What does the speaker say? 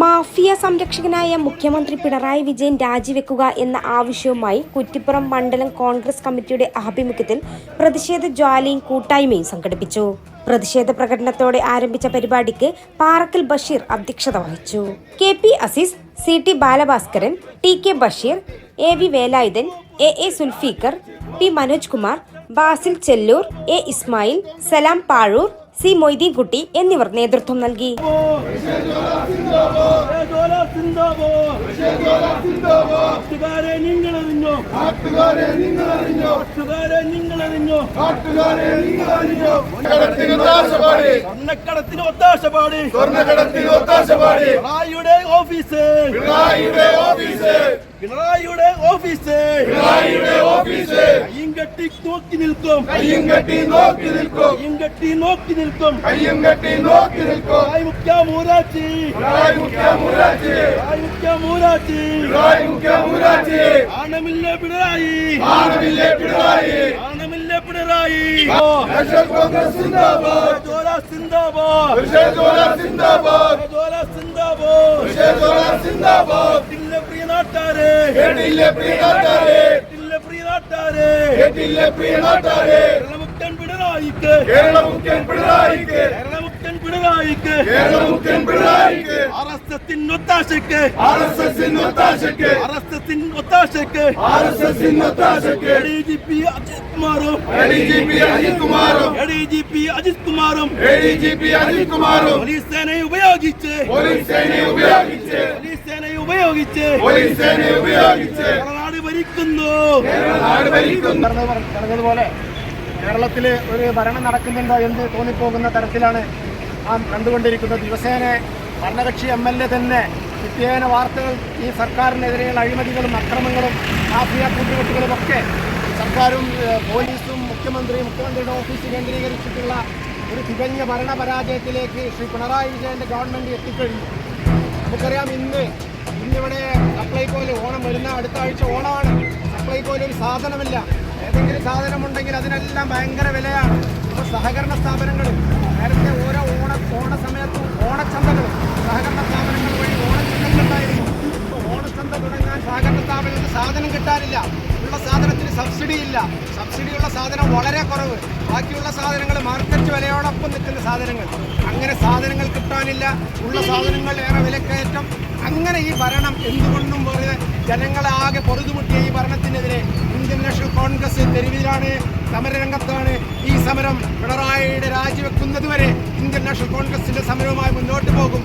Mafia സംരക്ഷകനായ മുഖ്യമന്ത്രി പിണറായി വിജയൻ രാജിവെക്കുക എന്ന ആവശ്യവുമായി കുറ്റിപ്പുറം മണ്ഡലം കോൺഗ്രസ് കമ്മിറ്റിയുടെ ആഭിമുഖ്യത്തിൽ പ്രതിഷേധ ജ്വാലയും കൂട്ടായ്മയും സംഘടിപ്പിച്ചു. പ്രതിഷേധ പ്രകടനത്തോടെ ആരംഭിച്ച പരിപാടിക്ക് പാറക്കൽ ബഷീർ അധ്യക്ഷത വഹിച്ചു. K P Aziz C T Balabhaskaran T K Basheer A V Velayudhan A A Sulfikar P Manoj Kumar Basil Chellur A Ismail Salam Pazhoor C Moideenkutty എന്നിവർ നേതൃത്വം നൽകി. ഓഫീസ്. പിണറായിയുടെ ഓഫീസ്. പിണറായിയുടെ ഓഫീസ്. കയ്യും കെട്ടി നോക്കി നിൽക്കും. കയ്യും കെട്ടി നോക്കി നിൽക്കും. കയ്യും കെട്ടി നോക്കി നിൽക്കും. കയ്യും കെട്ടി നോക്കി നിൽക്കും. പിണറായി മുഖ്യ മൂരാച്ചി. പിണറായി മുഖ്യ മൂരാച്ചി. പിണറായി മുഖ്യ മൂരാച്ചി. പിണറായി മുഖ്യ മൂരാച്ചി. ആണമില്ല പിണറായി. ആണമില്ല പിണറായി. ആണമില്ല പിണറായി. നാഷണൽ കോൺഗ്രസ് സിന്ദാബാദ്. ജോല സിന്ദാബാദ്. സിന്ദാബാദ്. ജോല സിന്ദാബാദ്. സിന്ദാബാദ്. കേട്ടില്ലേ പ്രിയ നാട്ടാരെ കേട്ടില്ല പ്രിയ നാട്ടാരെ കേട്ടില്ല പ്രിയ നാട്ടാരെ കേരളമുക്തൻ പിണറായിക്ക്. കേരള മുഖ്യൻ പിണറായിക്ക്. കേരളമുക്തൻ പിണറായിക്ക്. കേരള മുഖ്യൻ പിണറായിക്ക്. ആർ എസ് എസിന് ഒത്താശയ്ക്ക്. ആർ എസ് എസിന് ഒത്താശയ്ക്ക്. ആർ എസ് എസിന് ഒത്താശയ്ക്ക്. ആർ എസ് എസിന് ഒത്താശയ്ക്ക് ഡിജിപി അജിത് കുമാറും A D G P Ajith കുമാറും ഡി അജിത് കുമാറും A D G P Ajith കുമാറും പോലീസ് സേനയെ ഉപയോഗിച്ച്. പോലീസ് സേനയെ ഉപയോഗിച്ച്. ഉപയോഗിച്ച് പോലീസ് സേനയെ ഉപയോഗിച്ച് നാട് ഭരിക്കുന്നു. പറഞ്ഞതുപോലെ കേരളത്തിൽ ഒരു ഭരണം നടക്കുന്നുണ്ടോ എന്ന് തോന്നിപ്പോകുന്ന തരത്തിലാണ് നാം കണ്ടുകൊണ്ടിരിക്കുന്നത്. ദിവസേന ഭരണകക്ഷി എം എൽ എ തന്നെ നിത്യേന വാർത്തകൾ ഈ സർക്കാരിനെതിരെയുള്ള അഴിമതികളും അക്രമങ്ങളും മാഫിയ കൂട്ടുകെട്ടുകളും ഒക്കെ സർക്കാരും പോലീസും മുഖ്യമന്ത്രിയും മുഖ്യമന്ത്രിയുടെ ഓഫീസ് കേന്ദ്രീകരിച്ചിട്ടുള്ള ഒരു തികഞ്ഞ ഭരണപരാജയത്തിലേക്ക് ശ്രീ പിണറായി വിജയന്റെ ഗവൺമെന്റ് എത്തിക്കഴിഞ്ഞു. നമുക്കറിയാം ഇന്ന് സപ്ലൈകോയിൽ ഓണം വരുന്ന അടുത്ത ആഴ്ച ഓണമാണ് സപ്ലൈകോയിൽ ഒരു സാധനമില്ല. ഏതെങ്കിലും സാധനമുണ്ടെങ്കിൽ അതിനെല്ലാം ഭയങ്കര വിലയാണ്. ഇപ്പോൾ സഹകരണ സ്ഥാപനങ്ങളും നേരത്തെ ഓരോ ഓണ ഓണ സമയത്തും ഓണച്ചന്തകളും സഹകരണ സ്ഥാപനങ്ങൾ വഴി ഓണച്ചന്തകളുണ്ടായിരുന്നു ഇപ്പോൾ ഓണച്ചന്ത തുടങ്ങാൻ സഹകരണ സ്ഥാപനത്തിൽ സാധനം കിട്ടാനില്ല. ഉള്ള സാധനത്തിന് സബ്സിഡി ഇല്ല. സബ്സിഡിയുള്ള സാധനം വളരെ കുറവ്. ബാക്കിയുള്ള സാധനങ്ങൾ മാർക്കറ്റ് വിലയോടൊപ്പം നിൽക്കുന്ന സാധനങ്ങൾ. അങ്ങനെ സാധനങ്ങൾ കിട്ടാനില്ല. ഉള്ള സാധനങ്ങൾ ഏറെ വിലക്കയറ്റം. അങ്ങനെ ഈ ഭരണം എന്തുകൊണ്ടും ജനങ്ങളെ ആകെ പൊറുതുമുട്ടിയ ഈ ഭരണത്തിനെതിരെ ഇന്ത്യൻ നാഷണൽ കോൺഗ്രസ് തെരുവിലാണ് സമരരംഗത്താണ് ഈ സമരം പിണറായിയുടെ രാജിവെക്കുന്നതുവരെ ഇന്ത്യൻ നാഷണൽ കോൺഗ്രസിന്റെ സമരവുമായി മുന്നോട്ട് പോകും.